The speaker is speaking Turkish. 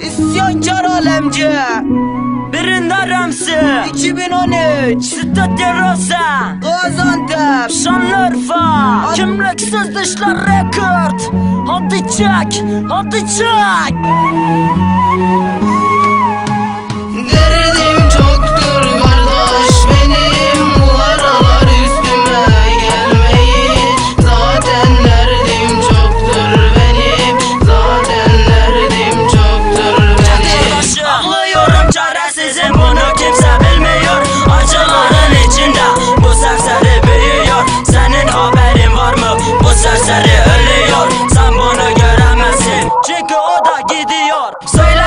İsyankar alemci Birinde Remzi 2013 Stüdyo Rosa Gaziantep. Şanlıurfa Kimliksiz dişler rekord. Hadi çek Hadi çek bunu kimse bilmiyor. Acıların içinde bu serseri büyüyor. Senin haberin var mı? Bu serseri ölüyor. Sen bunu göremezsin. Çünkü o da gidiyor. Söyle